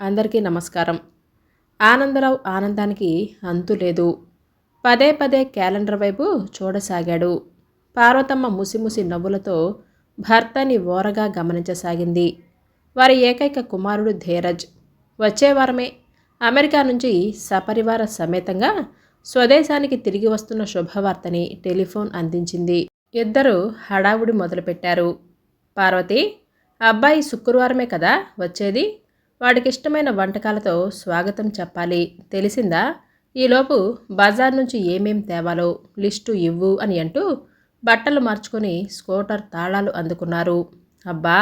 అందరికీ నమస్కారం. ఆనందరావు ఆనందానికి అంతు లేదు. పదే పదే క్యాలెండర్ వైపు చూడసాగాడు. పార్వతమ్మ ముసిముసి నవ్వులతో భర్తని ఓరగా గమనించసాగింది. వారి ఏకైక కుమారుడు ధీరజ్. వచ్చే వారమే అమెరికా నుంచి సపరివార సమేతంగా స్వదేశానికి తిరిగి వస్తున్న శుభవార్తని టెలిఫోన్ అందించింది. ఇద్దరు హడావుడి మొదలుపెట్టారు. పార్వతి అబ్బాయి శుక్రవారమే కదా వచ్చేది? వాడికి ఇష్టమైన వంటకాలతో స్వాగతం చెప్పాలి. తెలిసిందా? ఈలోపు బజార్ నుంచి ఏమేం తేవాలో లిస్టు ఇవ్వు అని అంటూ బట్టలు మార్చుకొని స్కూటర్ తాళాలు అందుకున్నారు. అబ్బా!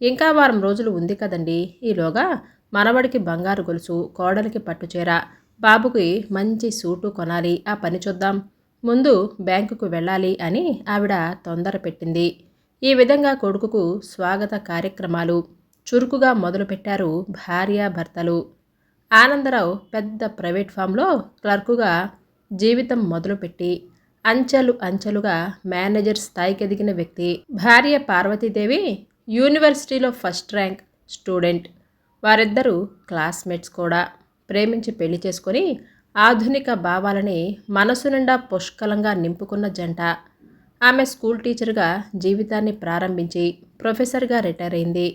ఇంకా వారం రోజులు ఉంది కదండి. ఈలోగా మనవడికి బంగారు గొలుసు కోడలికి పట్టుచీర బాబుకి మంచి సూటు కొనాలి ఆ పని చూద్దాం ముందు బ్యాంకుకు వెళ్ళాలి అని ఆవిడ తొందర పెట్టింది ఈ విధంగా కొడుకుకు స్వాగత కార్యక్రమాలు చురుకుగా మొదలుపెట్టారు భార్యాభర్తలు ఆనందరావు పెద్ద ప్రైవేట్ ఫామ్లో క్లర్కుగా జీవితం మొదలుపెట్టి అంచెలు అంచెలుగా మేనేజర్ స్థాయికి ఎదిగిన వ్యక్తి. భార్య పార్వతీదేవి యూనివర్సిటీలో ఫస్ట్ ర్యాంక్ స్టూడెంట్. వారిద్దరూ క్లాస్మేట్స్ కూడా. ప్రేమించి పెళ్ళి చేసుకొని ఆధునిక భావాలని మనసు నిండా పుష్కలంగా నింపుకున్న జంట. ఆమె స్కూల్ టీచర్గా జీవితాన్ని ప్రారంభించి ప్రొఫెసర్గా రిటైర్ అయింది.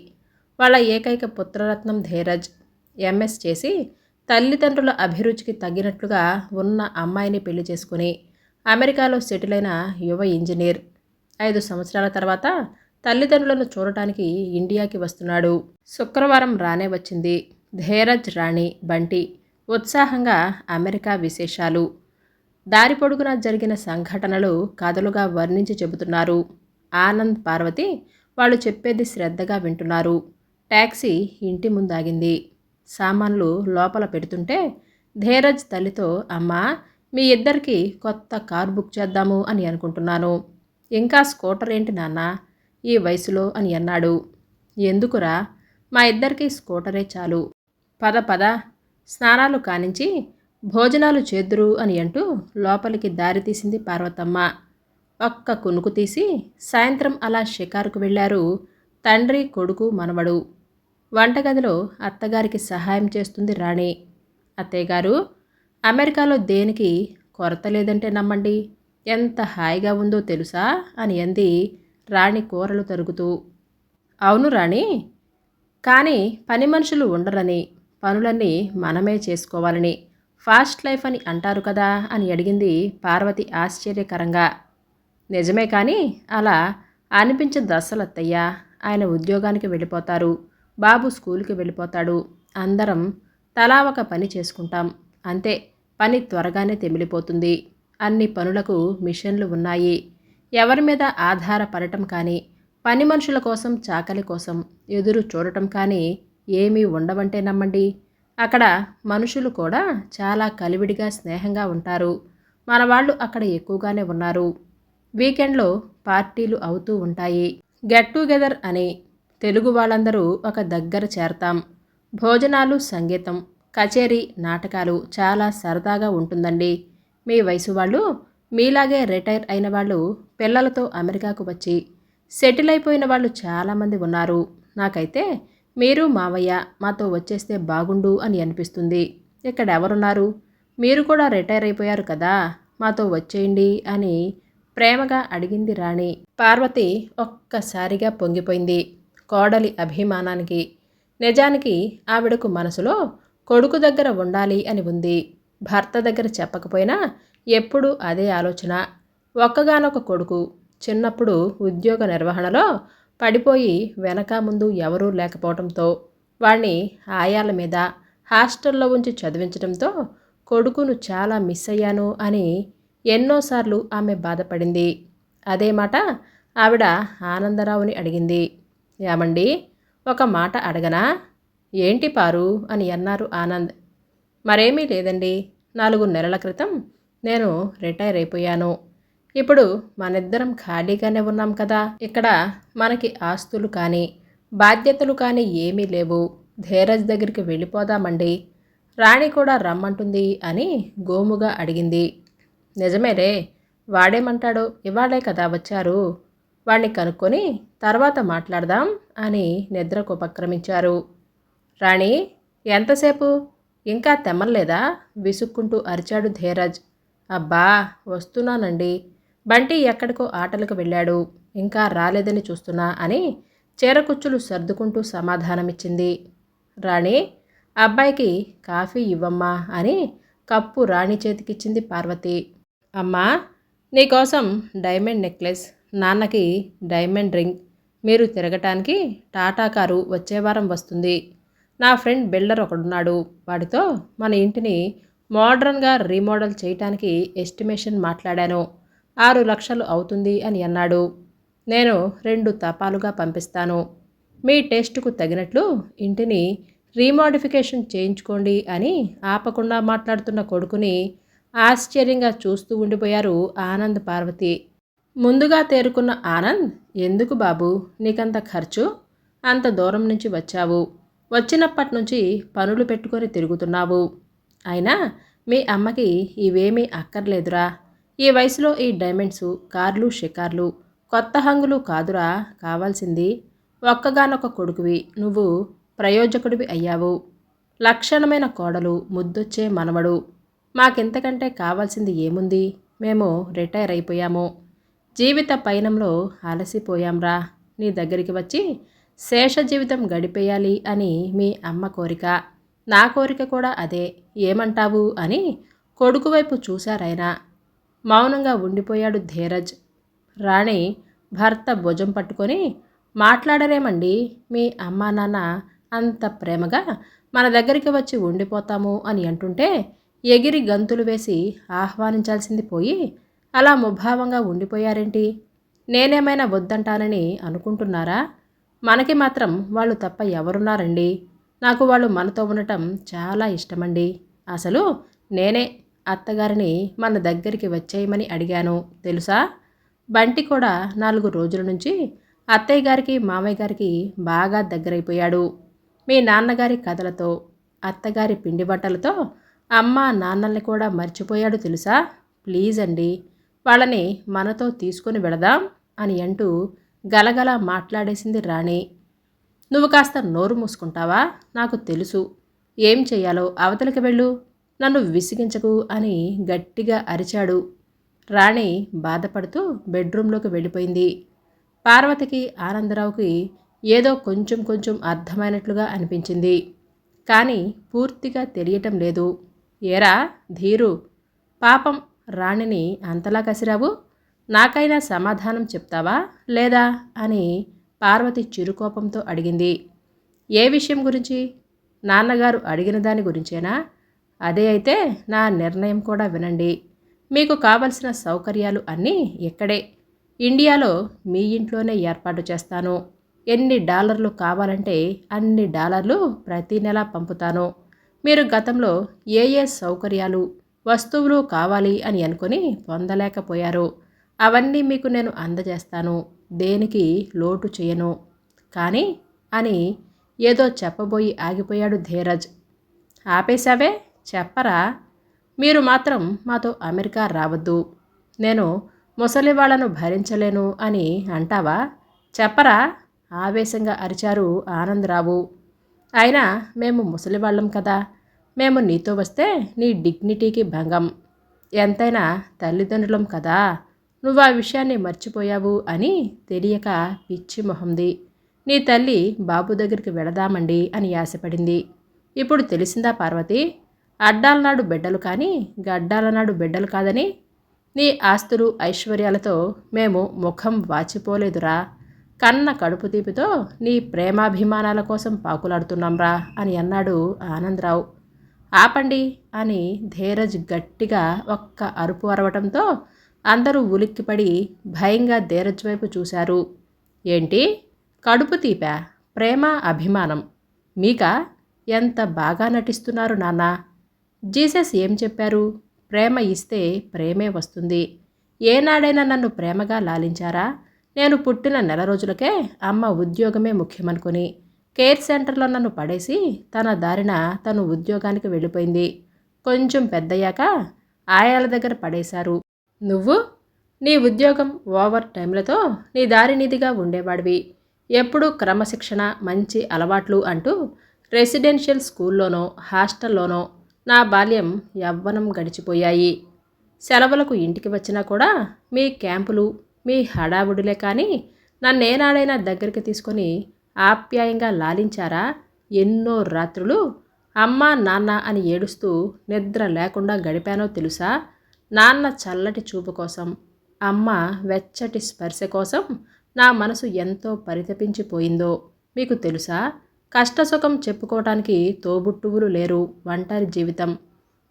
వాళ్ళ ఏకైక పుత్రరత్నం ధీరజ్. ఎంఎస్ చేసి తల్లిదండ్రుల అభిరుచికి తగ్గినట్లుగా ఉన్న అమ్మాయిని పెళ్ళి చేసుకుని అమెరికాలో సెటిల్ అయిన యువ ఇంజనీర్. ఐదు సంవత్సరాల తర్వాత తల్లిదండ్రులను చూడటానికి ఇండియాకి వస్తున్నాడు. శుక్రవారం రానే వచ్చింది ధీరజ్ రాణి బంటి. ఉత్సాహంగా అమెరికా విశేషాలు. దారి పొడుగున జరిగిన సంఘటనలు కథలుగా వర్ణించి చెబుతున్నారు. ఆనంద్ పార్వతి వాళ్ళు చెప్పేది శ్రద్ధగా వింటున్నారు. ట్యాక్సీ ఇంటి ముందాగింది. సామాన్లు లోపల పెడుతుంటే ధీరజ్ తల్లితో అమ్మా మీ ఇద్దరికి కొత్త కారు బుక్ చేద్దాము అని అనుకుంటున్నాను. ఇంకా స్కూటర్ ఏంటి నాన్న? ఈ వయసులో అని అన్నాడు. ఎందుకురా? మా ఇద్దరికి స్కూటరే చాలు. పద పద. స్నానాలు కానించి భోజనాలు చేద్దురు అని అంటూ లోపలికి దారి తీసింది పార్వతమ్మ. ఒక్క కునుకు తీసి సాయంత్రం అలా షికారుకు వెళ్ళారు తండ్రి కొడుకు మనవడు. వంటగదిలో అత్తగారికి సహాయం చేస్తుంది రాణి. అత్తయ్యగారు అమెరికాలో దేనికి కొరత లేదంటే నమ్మండి. ఎంత హాయిగా ఉందో తెలుసా? అని అంది రాణి కూరలు తరుగుతూ. అవును రాణి కానీ పని మనుషులు ఉండరని పనులన్నీ మనమే చేసుకోవాలని ఫాస్ట్ లైఫ్ అని అంటారు కదా అని అడిగింది పార్వతి ఆశ్చర్యకరంగా. నిజమే కానీ అలా అనిపించదు అస్సలత్తయ్య. ఆయన ఉద్యోగానికి వెళ్ళిపోతారు. బాబు స్కూల్కి వెళ్ళిపోతాడు. అందరం తలా ఒక పని చేసుకుంటాం. అంతే పని త్వరగానే తెమిలిపోతుంది. అన్ని పనులకు మిషన్లు ఉన్నాయి. ఎవరి మీద ఆధారపడటం కానీ పని మనుషుల కోసం చాకలి కోసం ఎదురు చూడటం కానీ ఏమీ ఉండవంటే నమ్మండి. అక్కడ మనుషులు కూడా చాలా కలివిడిగా స్నేహంగా ఉంటారు. మన వాళ్ళు అక్కడ ఎక్కువగానే ఉన్నారు. వీకెండ్లో పార్టీలు అవుతూ ఉంటాయి. గెట్ టుగెదర్ అని తెలుగు వాళ్ళందరూ ఒక దగ్గర చేరతాం. భోజనాలు సంగీతం కచేరీ నాటకాలు చాలా సరదాగా ఉంటుందండి. మీ వయసు వాళ్ళు మీలాగే రిటైర్ అయిన వాళ్ళు పిల్లలతో అమెరికాకు వచ్చి సెటిల్ అయిపోయిన వాళ్ళు చాలామంది ఉన్నారు. నాకైతే మీరు మావయ్య మాతో వచ్చేస్తే బాగుండు అని అనిపిస్తుంది. ఇక్కడ ఎవరున్నారు? మీరు కూడా రిటైర్ అయిపోయారు కదా మాతో వచ్చేయండి అని ప్రేమగా అడిగింది రాణి. పార్వతి ఒక్కసారిగా పొంగిపోయింది. కోడలి అభిమానానికి నిజానికి ఆవిడకు మనసులో కొడుకు దగ్గర ఉండాలి అని ఉంది. భర్త దగ్గర చెప్పకపోయినా ఎప్పుడూ అదే ఆలోచన. ఒక్కగానొక కొడుకు చిన్నప్పుడు ఉద్యోగ నిర్వహణలో పడిపోయి వెనక ముందు ఎవరూ లేకపోవడంతో వాణ్ణి ఆయాల మీద హాస్టల్లో ఉంచి చదివించడంతో కొడుకును చాలా మిస్ అయ్యాను అని ఎన్నోసార్లు ఆమె బాధపడింది. అదే మాట ఆవిడ ఆనందరావుని అడిగింది. ఏమండి ఒక మాట అడగనా? ఏంటి పారు? అని అన్నారు ఆనంద్. మరేమీ లేదండి. నాలుగు నెలల క్రితం నేను రిటైర్ అయిపోయాను. ఇప్పుడు మనిద్దరం ఖాళీగానే ఉన్నాం కదా. ఇక్కడ మనకి ఆస్తులు కానీ బాధ్యతలు కానీ ఏమీ లేవు. ధీరజ్ దగ్గరికి వెళ్ళిపోదామండి. రాణి కూడా రమ్మంటుంది అని గోముగా అడిగింది. నిజమేరే వాడేమంటాడో ఇవాళే కదా వచ్చారు. వాణ్ణి కనుక్కొని తర్వాత మాట్లాడదాం అని నిద్రకు ఉపక్రమించారు. రాణి ఎంతసేపు? ఇంకా తెమ్మలేదా విసుక్కుంటూ అరిచాడు ధీరజ్. అబ్బా వస్తున్నానండి. బంటి ఎక్కడికో ఆటలకు వెళ్ళాడు. ఇంకా రాలేదని చూస్తున్నా అని చీరకుచ్చులు సర్దుకుంటూ సమాధానమిచ్చింది. రాణి అబ్బాయికి కాఫీ ఇవ్వమ్మా అని కప్పు రాణి చేతికిచ్చింది పార్వతి. అమ్మా నీకోసం డైమండ్ నెక్లెస్ నాన్నకి డైమండ్ రింగ్. మీరు తిరగటానికి టాటా కారు వచ్చే వారం వస్తుంది. నా ఫ్రెండ్ బిల్డర్ ఒకడున్నాడు. వాడితో మన ఇంటిని మోడ్రన్గా రీమోడల్ చేయటానికి ఎస్టిమేషన్ మాట్లాడాను. ఆరు లక్షలు అవుతుంది అని అన్నాడు. నేను రెండు తపాలుగా పంపిస్తాను. మీ టేస్టుకు తగినట్లు ఇంటిని రీమోడిఫికేషన్ చేయించుకోండి అని ఆపకుండా మాట్లాడుతున్న కొడుకుని ఆశ్చర్యంగా చూస్తూ ఉండిపోయారు ఆనంద్ పార్వతి. ముందుగా తేరుకున్న ఆనంద్ ఎందుకు బాబు? నీకంత ఖర్చు? అంత దూరం నుంచి వచ్చావు. వచ్చినప్పటి నుంచి పనులు పెట్టుకొని తిరుగుతున్నావు. అయినా మీ అమ్మకి ఇవేమీ అక్కర్లేదురా. ఈ వయసులో ఈ డైమండ్సు కార్లు షికార్లు కొత్త హంగులు కాదురా. కావాల్సింది ఒక్కగానొక్క కొడుకువి. నువ్వు ప్రయోజకుడివి అయ్యావు. లక్షణమైన కోడలు ముద్దొచ్చే మనవడు. మాకింతకంటే కావాల్సింది ఏముంది? మేము రిటైర్ అయిపోయాము. జీవిత పయనంలో అలసిపోయాంరా. నీ దగ్గరికి వచ్చి శేష జీవితం గడిపేయాలి అని మీ అమ్మ కోరిక. నా కోరిక కూడా అదే. ఏమంటావు? అని కొడుకు వైపు చూశారైనా మౌనంగా ఉండిపోయాడు ధీరజ్. రాణి భర్త భుజం పట్టుకొని మాట్లాడరేమండి? మీ అమ్మా నాన్న అంత ప్రేమగా మన దగ్గరికి వచ్చి ఉండిపోతాము అని అంటుంటే ఎగిరి గంతులు వేసి ఆహ్వానించాల్సింది పోయి అలా ముభావంగా ఉండిపోయారేంటి? నేనేమైనా వద్దంటానని అనుకుంటున్నారా? మనకి మాత్రం వాళ్ళు తప్ప ఎవరున్నారండి? నాకు వాళ్ళు మనతో ఉండటం చాలా ఇష్టమండి. అసలు నేనే అత్తగారిని మన దగ్గరికి వచ్చేయమని అడిగాను తెలుసా? బంటి కూడా నాలుగు రోజుల నుంచి అత్తయ్య గారికి మామయ్య గారికి బాగా దగ్గరైపోయాడు. మీ నాన్నగారి కథలతో అత్తగారి పిండి బట్టలతో అమ్మ నాన్నల్ని కూడా మర్చిపోయాడు తెలుసా? ప్లీజ్ అండి. వాళ్ళని మనతో తీసుకొని వెళదాం అని అంటూ గలగల మాట్లాడేసింది రాణి. నువ్వు కాస్త నోరు మూసుకుంటావా? నాకు తెలుసు. ఏం చేయాలో అవతలికి వెళ్ళు. నన్ను విసిగించకు అని గట్టిగా అరిచాడు. రాణి బాధపడుతూ బెడ్రూంలోకి వెళ్ళిపోయింది. పార్వతికి ఆనందరావుకి ఏదో కొంచెం కొంచెం అర్థమైనట్లుగా అనిపించింది. కానీ పూర్తిగా తెలియటం లేదు. ఏరా ధీరు. పాపం రాణిని అంతలా కసిరావు? నాకైనా సమాధానం చెప్తావా లేదా? అని పార్వతి చిరుకోపంతో అడిగింది. ఏ విషయం గురించి? నాన్నగారు అడిగిన దాని గురించేనా? అదే అయితే నా నిర్ణయం కూడా వినండి. మీకు కావలసిన సౌకర్యాలు అన్నీ ఇక్కడే. ఇండియాలో మీ ఇంట్లోనే ఏర్పాటు చేస్తాను. ఎన్ని డాలర్లు కావాలంటే అన్ని డాలర్లు ప్రతి నెల పంపుతాను. మీరు గతంలో ఏ ఏ సౌకర్యాలు వస్తువులు కావాలి అని అనుకుని పొందలేకపోయారు. అవన్నీ మీకు నేను అందజేస్తాను. దేనికి లోటు చేయను. కానీ అని ఏదో చెప్పబోయి ఆగిపోయాడు ధీరజ్. ఆపేశావే? చెప్పరా? మీరు మాత్రం మాతో అమెరికా రావద్దు. నేను ముసలి వాళ్ళను భరించలేను అని అంటావా? చెప్పరా? ఆవేశంగా అరిచారు ఆనందరావు. అయినా మేము ముసలివాళ్ళం కదా. మేము నీతో వస్తే నీ డిగ్నిటీకి భంగం. ఎంతైనా తల్లిదండ్రులం కదా. నువ్వు ఆ విషయాన్ని మర్చిపోయావు అని తెలియక పిచ్చి మొహంది. నీ తల్లి బాబు దగ్గరికి వెళదామండి అని ఆశపడింది. ఇప్పుడు తెలిసిందా పార్వతి? అడ్డాలనాడు బిడ్డలు కానీ గడ్డాలనాడు బిడ్డలు కాదని నీ ఆస్తులు ఐశ్వర్యాలతో మేము ముఖం వాచిపోలేదురా. కన్న కడుపు తీపితో నీ ప్రేమాభిమానాల కోసం పాకులాడుతున్నాంరా అని అన్నాడు ఆనందరావు. ఆపండి అని ధీరజ్ గట్టిగా ఒక్క అరుపు అరవటంతో అందరూ ఉలిక్కిపడి భయంగా ధీరజ్ వైపు చూశారు. ఏంటి? కడుపు తీపా? ప్రేమ అభిమానం. మీక ఎంత బాగా నటిస్తున్నారు నాన్న? జీసస్ ఏం చెప్పారు? ప్రేమ ఇస్తే ప్రేమే వస్తుంది. ఏనాడైనా నన్ను ప్రేమగా లాలించారా? నేను పుట్టిన నెల రోజులకే అమ్మ ఉద్యోగమే ముఖ్యమనుకుని కేర్ సెంటర్లో నన్ను పడేసి తన దారిన తను ఉద్యోగానికి వెళ్ళిపోయింది. కొంచెం పెద్దయ్యాక ఆయాల దగ్గర పడేశారు. నువ్వు? నీ ఉద్యోగం ఓవర్ టైంలతో నీ దారి నీదిగా ఉండేవాడివి. ఎప్పుడూ క్రమశిక్షణ మంచి అలవాట్లు అంటూ రెసిడెన్షియల్ స్కూల్లోనో హాస్టల్లోనో నా బాల్యం యవ్వనం గడిచిపోయాయి. సెలవులకు ఇంటికి వచ్చినా కూడా మీ క్యాంపులు మీ హడావుడిలే కానీ నన్నేనాడైనా దగ్గరికి తీసుకొని ఆప్యాయంగా లాలించారా? ఎన్నో రాత్రులు అమ్మ నాన్న అని ఏడుస్తూ నిద్ర లేకుండా గడిపానో తెలుసా? నాన్న చల్లటి చూపు కోసం అమ్మ వెచ్చటి స్పర్శ కోసం నా మనసు ఎంతో పరితపించిపోయిందో మీకు తెలుసా? కష్టసుఖం చెప్పుకోవటానికి తోబుట్టువులు లేరు ఒంటరి జీవితం.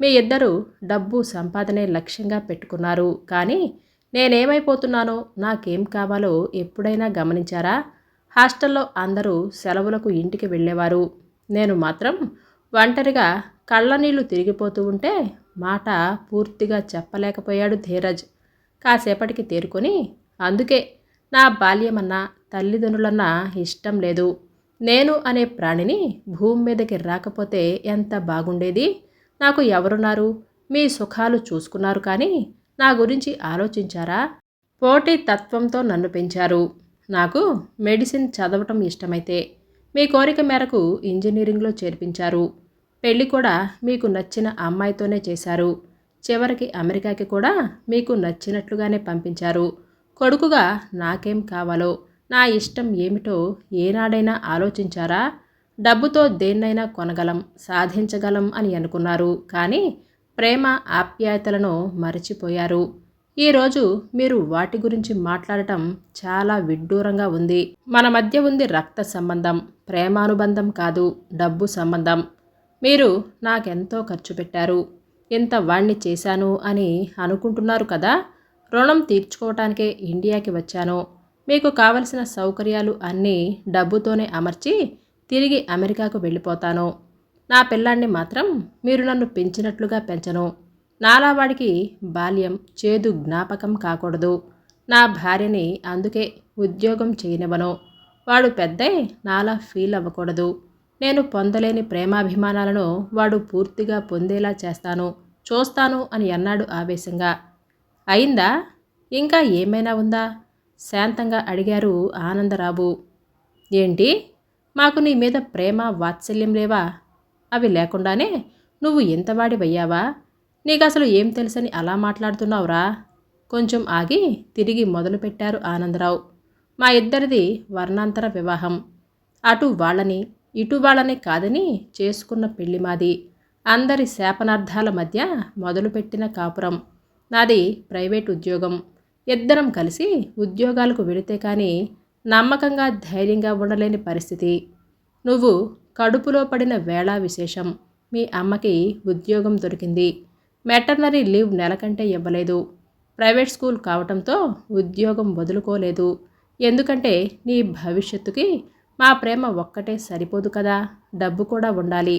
మీ ఇద్దరు డబ్బు సంపాదనే లక్ష్యంగా పెట్టుకున్నారు. కానీ నేనేమైపోతున్నానో నాకేం కావాలో ఎప్పుడైనా గమనించారా? హాస్టల్లో అందరూ సెలవులకు ఇంటికి వెళ్ళేవారు. నేను మాత్రం ఒంటరిగా కళ్ళనీళ్ళు తిరిగిపోతూ ఉంటే మాట పూర్తిగా చెప్పలేకపోయాడు ధీరజ్. కాసేపటికి తేరుకొని అందుకే నా బాల్యమన్నా తల్లిదండ్రులన్నా ఇష్టం లేదు. నేను అనే ప్రాణిని భూమి మీదకి రాకపోతే ఎంత బాగుండేది? నాకు ఎవరున్నారు? మీ సుఖాలు చూసుకున్నారు కానీ నా గురించి ఆలోచించారా? పోటీ తత్వంతో నన్ను పెంచారు. నాకు మెడిసిన్ చదవటం ఇష్టమైతే మీ కోరిక మేరకు ఇంజనీరింగ్లో చేర్పించారు. పెళ్ళి కూడా మీకు నచ్చిన అమ్మాయితోనే చేశారు. చివరికి అమెరికాకి కూడా మీకు నచ్చినట్లుగానే పంపించారు. కొడుకుగా నాకేం కావాలో నా ఇష్టం ఏమిటో ఏనాడైనా ఆలోచించారా? డబ్బుతో దేన్నైనా కొనగలం సాధించగలం అని అనుకున్నారు. కానీ ప్రేమ ఆప్యాయతలను మరచిపోయారు. ఈరోజు మీరు వాటి గురించి మాట్లాడటం చాలా విడ్డూరంగా ఉంది. మన మధ్య ఉంది రక్త సంబంధం ప్రేమానుబంధం కాదు డబ్బు సంబంధం. మీరు నాకెంతో ఖర్చు పెట్టారు. ఇంత వాణ్ణి చేశాను అని అనుకుంటున్నారు కదా? రుణం తీర్చుకోవటానికే ఇండియాకి వచ్చాను. మీకు కావలసిన సౌకర్యాలు అన్నీ డబ్బుతోనే అమర్చి తిరిగి అమెరికాకు వెళ్ళిపోతాను. నా పిల్లాన్ని మాత్రం మీరు నన్ను పెంచినట్లుగా పెంచను. నాలా వాడికి బాల్యం చేదు జ్ఞాపకం కాకూడదు. నా భార్యని అందుకే ఉద్యోగం చేయనివ్వను. వాడు పెద్దే నాలా ఫీల్ అవ్వకూడదు. నేను పొందలేని ప్రేమాభిమానాలను వాడు పూర్తిగా పొందేలా చేస్తాను. చూస్తాను అని అన్నాడు ఆవేశంగా. అయిందా? ఇంకా ఏమైనా ఉందా? శాంతంగా అడిగారు ఆనందరాబు ఏంటి? మాకు నీ మీద ప్రేమ వాత్సల్యం లేవా? అవి లేకుండానే నువ్వు ఎంతవాడివయ్యావా నీకు అసలు ఏం తెలుసని అలా మాట్లాడుతున్నావురా? కొంచెం ఆగి తిరిగి మొదలుపెట్టారు ఆనందరావు. మా ఇద్దరిది వర్ణాంతర వివాహం. అటు వాళ్ళని ఇటు వాళ్ళని కాదని చేసుకున్న పెళ్ళి మాది. అందరి శాపనార్థాల మధ్య మొదలుపెట్టిన కాపురం. నాది ప్రైవేట్ ఉద్యోగం. ఇద్దరం కలిసి ఉద్యోగాలకు వెళితే కానీ నమ్మకంగా ధైర్యంగా ఉండలేని పరిస్థితి. నువ్వు కడుపులో పడిన వేళా విశేషం. మీ అమ్మకి ఉద్యోగం దొరికింది. మెటర్నరీ లీవ్ నెల కంటే ఇవ్వలేదు. ప్రైవేట్ స్కూల్ కావటంతో ఉద్యోగం వదులుకోలేదు. ఎందుకంటే నీ భవిష్యత్తుకి మా ప్రేమ ఒక్కటే సరిపోదు కదా. డబ్బు కూడా ఉండాలి.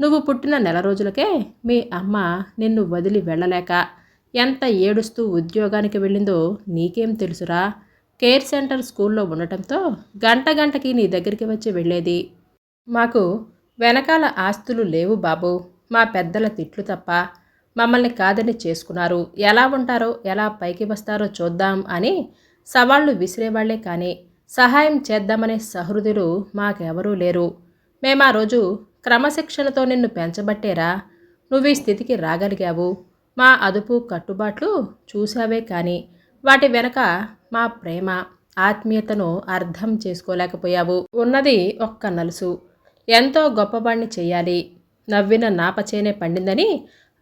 నువ్వు పుట్టిన నెల రోజులకే మీ అమ్మ నిన్ను వదిలి వెళ్ళలేక ఎంత ఏడుస్తూ ఉద్యోగానికి వెళ్ళిందో నీకేం తెలుసురా? కేర్ సెంటర్ స్కూల్లో ఉండటంతో గంట గంటకి నీ దగ్గరికి వచ్చి వెళ్ళేది. మాకు వెనకాల ఆస్తులు లేవు బాబు. మా పెద్దల తిట్లు తప్ప మమ్మల్ని కాదని చేసుకున్నారు. ఎలా ఉంటారో ఎలా పైకి వస్తారో చూద్దాం అని సవాళ్ళు విసిరేవాళ్ళే కానీ సహాయం చేద్దామనే సహృదులు మాకెవరూ లేరు. మేము ఆ రోజు క్రమశిక్షణతో నిన్ను పెంచబట్టేరా? నువ్వు ఈ స్థితికి రాగలిగావు. మా అదుపు కట్టుబాట్లు చూసావే కానీ వాటి వెనక మా ప్రేమ ఆత్మీయతను అర్థం చేసుకోలేకపోయావు. ఉన్నది ఒక్క నలుసు. ఎంతో గొప్పవాణ్ణి చేయాలి. నవ్విన నాపచేనే పండిందని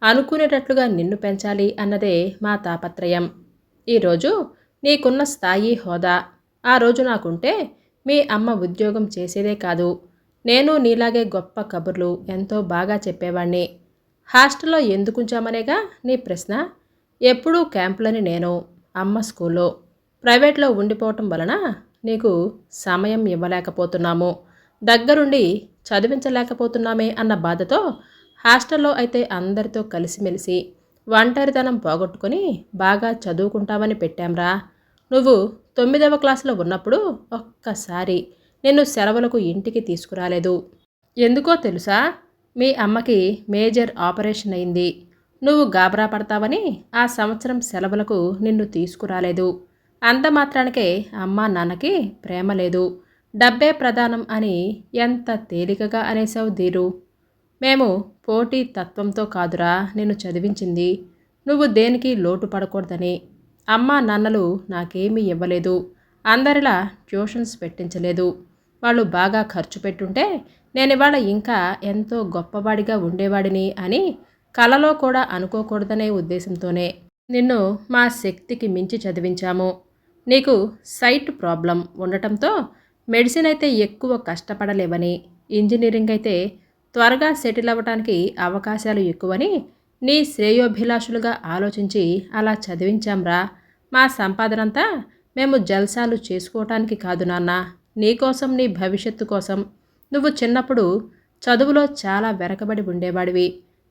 అనుకునేటట్లుగా నిన్ను పెంచాలి అన్నదే మా తాపత్రయం ఈరోజు నీకున్న స్థాయి హోదా. ఆ రోజు నాకుంటే మీ అమ్మ ఉద్యోగం చేసేదే కాదు. నేను నీలాగే గొప్ప కబుర్లు ఎంతో బాగా చెప్పేవాణ్ణి. హాస్టల్లో ఎందుకుంచామనేగా నీ ప్రశ్న? ఎప్పుడూ క్యాంపులని నేను అమ్మ స్కూల్లో. ప్రైవేట్లో ఉండిపోవటం వలన నీకు సమయం ఇవ్వలేకపోతున్నాము. దగ్గరుండి చదివించలేకపోతున్నామే అన్న బాధతో హాస్టల్లో అయితే అందరితో కలిసిమెలిసి ఒంటరితనం పోగొట్టుకొని బాగా చదువుకుంటామని పెట్టాంరా. నువ్వు తొమ్మిదవ క్లాసులో ఉన్నప్పుడు ఒక్కసారి నిన్ను సెలవులకు ఇంటికి తీసుకురాలేదు. ఎందుకో తెలుసా? మీ అమ్మకి మేజర్ ఆపరేషన్ అయింది. నువ్వు గాబరా పడతావని ఆ సంవత్సరం సెలవులకు నిన్ను తీసుకురాలేదు. అంత మాత్రానికే అమ్మ నాన్నకి ప్రేమ లేదు. డబ్బే ప్రధానం అని ఎంత తేలికగా అనేసావు ధీరు. మేము పోటీ తత్వంతో కాదురా నేను చదివించింది. నువ్వు దేనికి లోటు పడకూడదని? అమ్మా నాన్నలు నాకేమీ ఇవ్వలేదు. అందరిలా ట్యూషన్స్ పెట్టించలేదు. వాళ్ళు బాగా ఖర్చు పెట్టుంటే నేను ఇవాళ ఇంకా ఎంతో గొప్పవాడిగా ఉండేవాడిని అని కలలో కూడా అనుకోకూడదనే ఉద్దేశంతోనే నిన్ను మా శక్తికి మించి చదివించాము. నీకు సైట్ ప్రాబ్లం ఉండటంతో మెడిసిన్ అయితే ఎక్కువ కష్టపడలేవని ఇంజనీరింగ్ అయితే త్వరగా సెటిల్ అవ్వటానికి అవకాశాలు ఎక్కువని నీ శ్రేయోభిలాషులుగా ఆలోచించి అలా చదివించాంరా. మా సంపాదనంతా మేము జల్సాలు చేసుకోవటానికి కాదు నాన్న. నీకోసం నీ భవిష్యత్తు కోసం. నువ్వు చిన్నప్పుడు చదువులో చాలా వెనకబడి ఉండేవాడివి.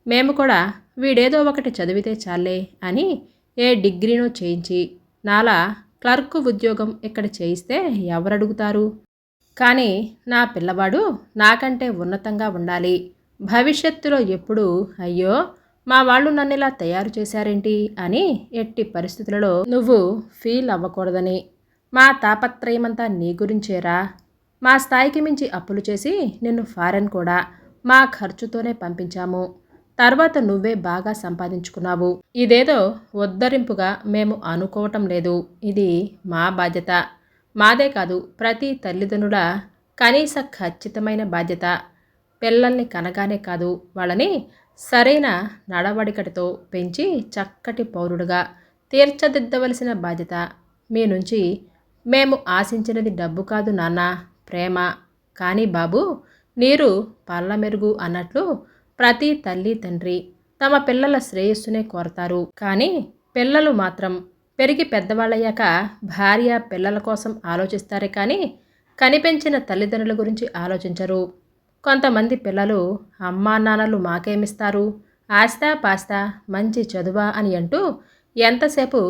మేము కూడా వీడేదో ఒకటి చదివితే చాలే అని ఏ డిగ్రీనో చేయించి నాలా క్లర్క్ ఉద్యోగం ఇక్కడ చేయిస్తే ఎవరడుగుతారు? కానీ నా పిల్లవాడు నాకంటే ఉన్నతంగా ఉండాలి. భవిష్యత్తులో ఎప్పుడు అయ్యో మా వాళ్ళు నన్ను ఇలా తయారు చేశారేంటి అని ఎట్టి పరిస్థితులలో నువ్వు ఫీల్ అవ్వకూడదని. మా తాపత్రయమంతా నీ గురించేరా. మా స్థాయికి మించి అప్పులు చేసి నిన్ను ఫారెన్ కూడా మా ఖర్చుతోనే పంపించాము. తర్వాత నువ్వే బాగా సంపాదించుకున్నావు. ఇదేదో ఉద్ధరింపుగా మేము అనుకోవటం లేదు. ఇది మా బాధ్యత. మాదే కాదు ప్రతి తల్లిదండ్రుల కనీస ఖచ్చితమైన బాధ్యత. పిల్లల్ని కనగానే కాదు వాళ్ళని సరైన నడవడికటితో పెంచి చక్కటి పౌరుడుగా తీర్చదిద్దవలసిన బాధ్యత. మీ నుంచి మేము ఆశించినది డబ్బు కాదు నాన్న ప్రేమ. కానీ బాబు నీరు పళ్ళ మెరుగు అన్నట్లు ప్రతి తల్లి తండ్రి తమ పిల్లల శ్రేయస్సునే కోరతారు. కానీ పిల్లలు మాత్రం పెరిగి పెద్దవాళ్ళయ్యాక భార్య పిల్లల కోసం ఆలోచిస్తారే కానీ కనిపించిన తల్లిదండ్రుల గురించి ఆలోచించరు. కొంతమంది పిల్లలు అమ్మా నాన్నలు మాకేమిస్తారు? ఆస్తా పాస్తా మంచి చదువా అని అంటూ ఎంతసేపు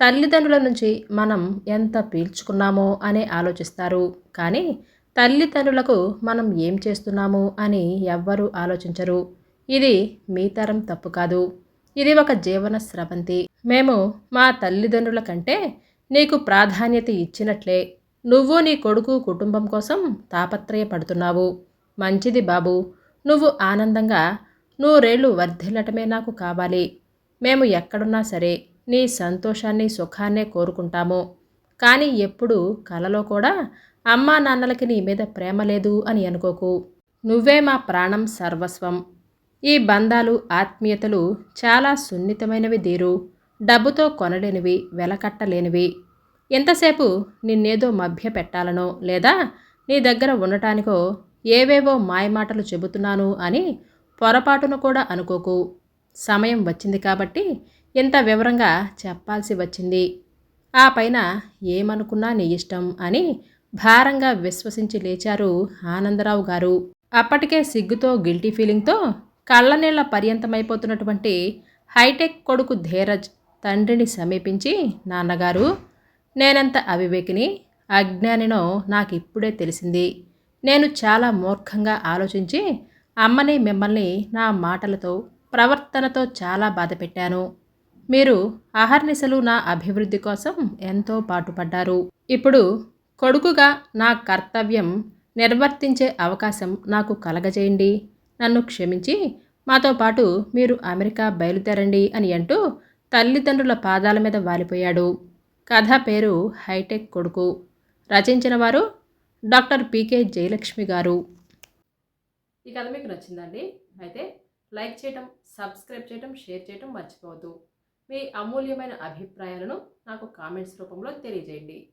తల్లిదండ్రుల నుంచి మనం ఎంత పీల్చుకున్నామో అని ఆలోచిస్తారు. కానీ తల్లిదండ్రులకు మనం ఏం చేస్తున్నాము అని ఎవ్వరూ ఆలోచించరు. ఇది మీ తరం తప్పు కాదు. ఇది ఒక జీవన స్రవంతి. మేము మా తల్లిదండ్రుల కంటే నీకు ప్రాధాన్యత ఇచ్చినట్లే. నువ్వు నీ కొడుకు కుటుంబం కోసం తాపత్రయపడుతున్నావు. మంచిది బాబు. నువ్వు ఆనందంగా నూరేళ్ళు వర్ధిల్లటమే నాకు కావాలి. మేము ఎక్కడున్నా సరే నీ సంతోషాన్ని సుఖాన్నే కోరుకుంటాము. కానీ ఎప్పుడు కలలో కూడా అమ్మా నాన్నలకి నీ మీద ప్రేమ లేదు అని అనుకోకు. నువ్వే మా ప్రాణం సర్వస్వం. ఈ బంధాలు ఆత్మీయతలు చాలా సున్నితమైనవి దీరు. డబ్బుతో కొనలేనివి వెలకట్టలేనివి. ఎంతసేపు నిన్నేదో మభ్య పెట్టాలనో లేదా నీ దగ్గర ఉండటానికో ఏవేవో మాయమాటలు చెబుతున్నాను అని పొరపాటున కూడా అనుకోకు. సమయం వచ్చింది కాబట్టి ఇంత వివరంగా చెప్పాల్సి వచ్చింది? ఆ పైన ఏమనుకున్నా నీ ఇష్టం అని భారంగా విశ్వసించి లేచారు ఆనందరావు గారు. అప్పటికే సిగ్గుతో గిల్టీ ఫీలింగ్తో కళ్ళనీళ్ళ పర్యంతమైపోతున్నటువంటి హైటెక్ కొడుకు ధీరజ్ తండ్రిని సమీపించి నాన్నగారు నేనంత అవివేకిని అజ్ఞానినో నాకు ఇప్పుడే తెలిసింది. నేను చాలా మూర్ఖంగా ఆలోచించి అమ్మని మిమ్మల్ని నా మాటలతో ప్రవర్తనతో చాలా బాధపెట్టాను. మీరు అహర్నిశలు నా అభివృద్ధి కోసం ఎంతో పాటుపడ్డారు. ఇప్పుడు కొడుకుగా నా కర్తవ్యం నిర్వర్తించే అవకాశం నాకు కలగజేయండి. నన్ను క్షమించి మాతో పాటు మీరు అమెరికా బయలుదేరండి అని అంటూ తల్లిదండ్రుల పాదాల మీద వాలిపోయాడు. కథ పేరు హైటెక్ కొడుకు. రచించిన వారు డాక్టర్ పీకే జయలక్ష్మి గారు. ఈ కథ మీకు నచ్చిందండి? అయితే లైక్ చేయటం సబ్స్క్రైబ్ చేయటం షేర్ చేయటం మర్చిపోవద్దు. మీ అమూల్యమైన అభిప్రాయాలను నాకు కామెంట్స్ రూపంలో తెలియజేయండి.